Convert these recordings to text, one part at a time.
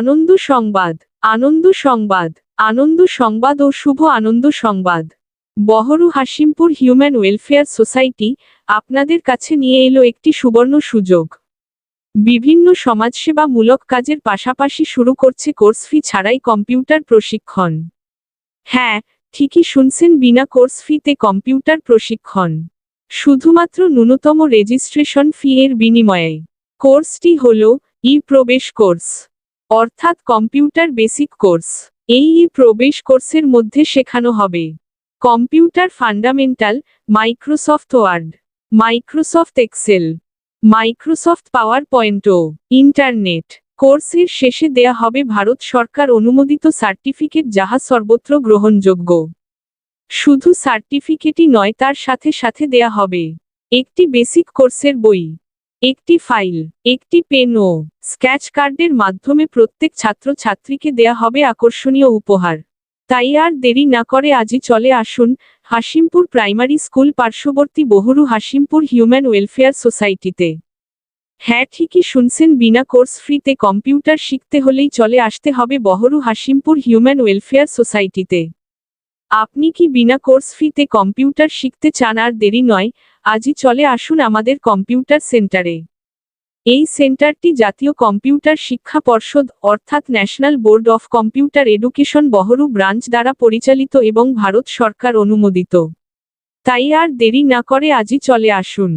আনন্দ সংবাদ আনন্দ সংবাদ আনন্দ সংবাদ ও শুভ আনন্দ সংবাদ। Baharu Hasimpur human welfare society আপনাদের কাছে নিয়ে এলো একটি সুবর্ণ সুযোগ। বিভিন্ন সমাজসেবামূলক কাজের পাশাপাশি শুরু করছে কোর্স ফি ছাড়াই কম্পিউটার প্রশিক্ষণ। হ্যাঁ ঠিকই শুনছেন বিনা কোর্স ফিতে কম্পিউটার প্রশিক্ষণ। শুধুমাত্র ন্যূনতম রেজিস্ট্রেশন ফি এর বিনিময়ে। কোর্সটি হল ই প্রবেশ কোর্স। অর্থাৎ কম্পিউটার বেসিক কোর্স। এই প্রবেশ কোর্সের মধ্যে শেখানো হবে। Computer fundamental, Microsoft Word, Microsoft Excel, Microsoft power পয়েন্টও internet. কোর্সের শেষে দেয়া হবে ভারত সরকার অনুমোদিত সার্টিফিকেট যাহা সর্বত্র গ্রহণযোগ্য। শুধু সার্টিফিকেটই নয়, তার সাথে সাথে দেয়া হবে। একটি বেসিক কোর্সের বই। একটি ফাইল, একটি পেন ও স্ক্যাচ কার্ডের মাধ্যমে প্রত্যেক ছাত্রছাত্রীকে দেয়া হবে আকর্ষণীয় উপহার। তাই আর দেরি না করে আজই চলে আসুন হাসিমপুর প্রাইমারি স্কুল পার্শ্ববর্তী বহুরু হাসিমপুর হিউম্যান ওয়েলফেয়ার সোসাইটিতে। হ্যাঁ ঠিকই শুনছেন, বিনা কোর্স ফ্রিতে কম্পিউটার শিখতে হলেই চলে আসতে হবে বহরু হাসিমপুর হিউম্যান ওয়েলফেয়ার সোসাইটিতে। আপনি কি বিনা কোর্স ফিতে কম্পিউটার শিখতে চান? আর দেরি নয়, আজই চলে আসুন আমাদের কম্পিউটার সেন্টারে। এই সেন্টারটি জাতীয় কম্পিউটার শিক্ষা পর্ষদ, অর্থাৎ national board of computer education Baharu branch দ্বারা পরিচালিত এবং ভারত সরকার অনুমোদিত। তাই আর দেরি না করে আজই চলে আসুন।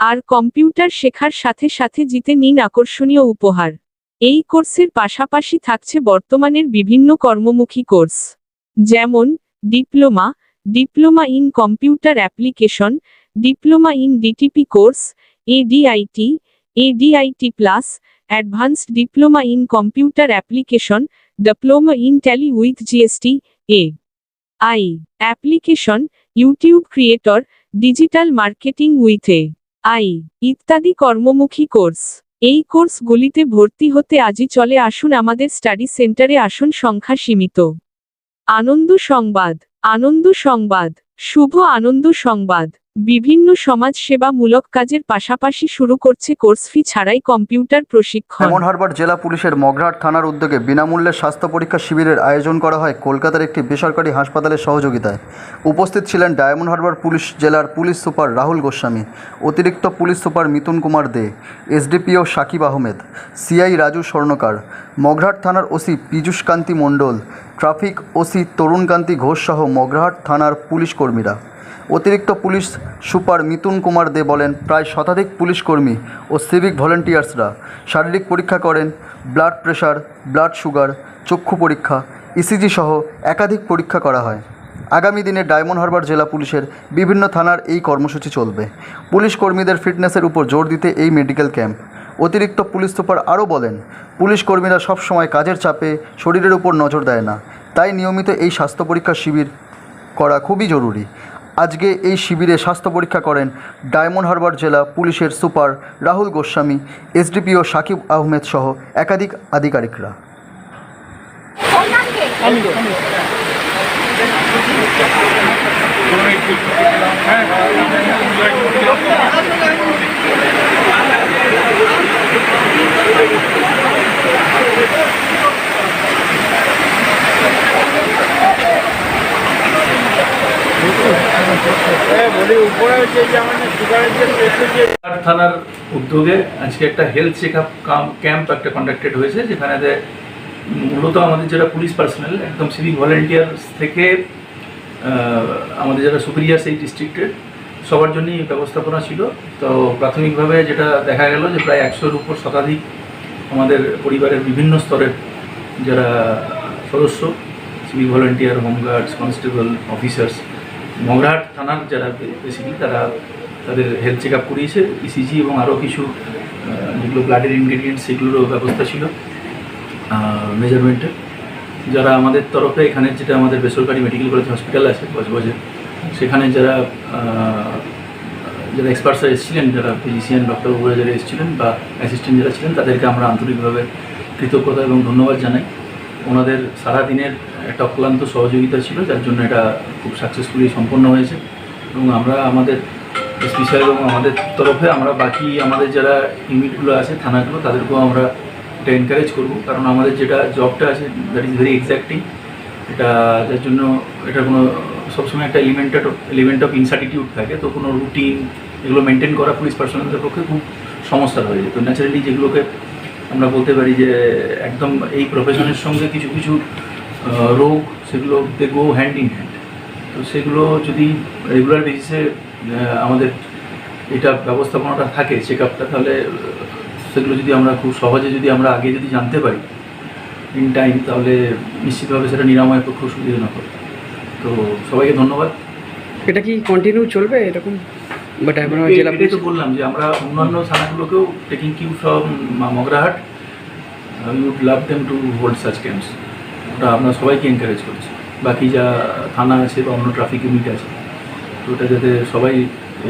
আর কম্পিউটার শেখার সাথে সাথে জিতে নিন আকর্ষণীয় উপহার। এই কোর্সের পাশাপাশি থাকছে বর্তমানের বিভিন্ন কর্মমুখী কোর্স। যেমন diploma diploma in computer application diploma in DTP course ADIT ADIT plus advanced diploma in computer application diploma in Tally with GST A I application YouTube creator digital marketing with A I ইত্যাদি কর্মমুখী course এই কোর্সগুলিতে ভর্তি হতে আজই চলে আসুন আমাদের study সেন্টারে আসন, সংখ্যা সীমিত। আনন্দ সংবাদ আনন্দ সংবাদ শুভ আনন্দ সংবাদ। বিভিন্ন সমাজ সমাজসেবামূলক কাজের পাশাপাশি শুরু করছে কোর্স ফি ছাড়াই কম্পিউটার প্রশিক্ষণ। ডায়মন্ড হারবার জেলা পুলিশের মগরাহাট থানার উদ্যোগে বিনামূল্যে স্বাস্থ্য পরীক্ষা শিবিরের আয়োজন করা হয় কলকাতার একটি বেসরকারি হাসপাতালের সহযোগিতায়। উপস্থিত ছিলেন ডায়মন্ড হারবার পুলিশ জেলার পুলিশ সুপার রাহুল গোস্বামী, অতিরিক্ত police super Mithun Kumar De, SDPO Sakib Ahmed, CI Raju Swarnakar Magrahat থানার OC Piyush Kanti Mondal, traffic OC Tarunkanti Ghosh সহ মগরাহাট থানার পুলিশ কর্মীরা। অতিরিক্ত পুলিশ সুপার মিতুন কুমার দে বলেন, প্রায় শতাধিক পুলিশ কর্মী ও সিভিক ভলেন্টিয়ার্সরা শারীরিক পরীক্ষা করেন ব্লাড প্রেশার ব্লাড সুগার চক্ষু পরীক্ষা ইসিজি সহ একাধিক পরীক্ষা করা হয়। আগামী দিনে ডায়মন্ড হারবার জেলা পুলিশের বিভিন্ন থানার এই কর্মসূচি চলবে। পুলিশ কর্মীদের ফিটনেসের উপর জোর দিতে এই মেডিকেল ক্যাম্প অতিরিক্ত পুলিশ সুপার আরও বলেন, পুলিশ কর্মীরা সবসময় কাজের চাপে শরীরের উপর নজর দেয় না। তাই নিয়মিত এই স্বাস্থ্য পরীক্ষা শিবির করা খুবই জরুরি। আজকে এই শিবিরে স্বাস্থ্য পরীক্ষা করেন ডায়মন্ড হারবার জেলা পুলিশের সুপার রাহুল গোস্বামী এসডিপিও সাকিব আহমেদ সহ একাধিক আধিকারিকরা। থানার উদ্যোগে আজকে একটা হেলথ চেক আপ ক্যাম্প একটা কন্ডাক্টেড হয়েছে, যেখানে যে মূলত আমাদের যারা পুলিশ পার্সোনাল একদম সিভিক ভলেন্টিয়ার্স থেকে আমাদের যারা সুপিরিয়ার্স সেই ডিস্ট্রিক্টের সবার জন্যই ব্যবস্থাপনা ছিল। তো প্রাথমিকভাবে যেটা দেখা গেল যে প্রায় একশোর উপর শতাধিক আমাদের পরিবারের বিভিন্ন স্তরের যারা সদস্য civic volunteer home guards constable officers Magrahat থানার যারা বেসিক্যালি তারা তাদের হেলথ চেক আপ করিয়েছে ইসিজি এবং আরও কিছু যেগুলো ব্লাডের ইনগ্রেডিয়েন্টস সেগুলোরও ব্যবস্থা ছিল মেজারমেন্টের যারা আমাদের তরফে এখানে যেটা আমাদের বেসরকারি মেডিকেল কলেজ হসপিটাল আছে বজবজে সেখানে যারা যারা এক্সপার্টসরা এসেছিলেন, যারা ফিজিশিয়ান ডক্টরবাবুরা যারা এসেছিলেন বা অ্যাসিস্ট্যান্ট যারা ছিলেন, তাদেরকে আমরা আন্তরিকভাবে কৃতজ্ঞতা এবং ধন্যবাদ জানাই। ওনাদের সারাদিনের একটা অক্লান্ত সহযোগিতা ছিল, যার জন্য এটা খুব সাকসেসফুলি সম্পন্ন হয়েছে। এবং আমরা আমাদের স্পেশাল এবং আমাদের তরফে আমরা বাকি আমাদের যারা ইউনিটগুলো আছে, থানাগুলো, তাদেরকেও আমরা এটা এনকারেজ করব। কারণ আমাদের যেটা জবটা আছে দ্যাট ইজ ভেরি এক্স্যাক্টিং এটা, যার জন্য এটা কোনো, সবসময় একটা এলিমেন্টেড এলিমেন্ট অফ ইনসার্টিটিউড থাকে। তো কোনো রুটিন এগুলো মেনটেন করা পুলিশ পার্সোনালদের পক্ষে খুব সমস্যা হয়ে যায় তো ন্যাচারালি যেগুলোকে আমরা বলতে পারি যে একদম এই প্রফেশনের সঙ্গে কিছু কিছু রোগ, সেগুলো they go hand in hand তো সেগুলো যদি রেগুলার বেসিসে আমাদের এটা ব্যবস্থাপনাটা থাকে চেক আপটা তাহলে সেগুলো যদি আমরা খুব সহজে যদি আমরা আগে যদি জানতে পারি ইন টাইম তাহলে নিশ্চিতভাবে সেটা নিরাময় পক্ষে সুবিধাজনক হবে তো সবাইকে ধন্যবাদ। এটা কি কন্টিনিউ চলবে এরকম? বা ডায়মন্ড জেলা এটাই তো বললাম যে আমরা অন্যান্য থানাগুলোকেও taking cue from Magrahat. We would love them to hold such camps ওটা আমরা সবাইকে এনকারেজ করছি। বাকি যা থানা আছে বা অন্য ট্রাফিক ইউনিট আছে তো ওটা যাতে সবাই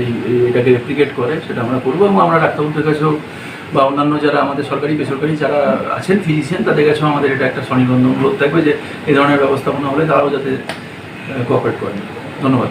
এই এটাকে রেপ্লিকেট করে সেটা আমরা করব এবং আমরা ডাক্তারবাবুদের কাছেও বা অন্যান্য যারা আমাদের সরকারি বেসরকারি যারা আছেন ফিজিশিয়ান তাদের কাছেও আমাদের এটা একটা স্বনিবন্ধন অনুরোধ থাকবে যে এই ধরনের ব্যবস্থাপনা হলে তারাও যাতে কোঅপারেট করেন। ধন্যবাদ।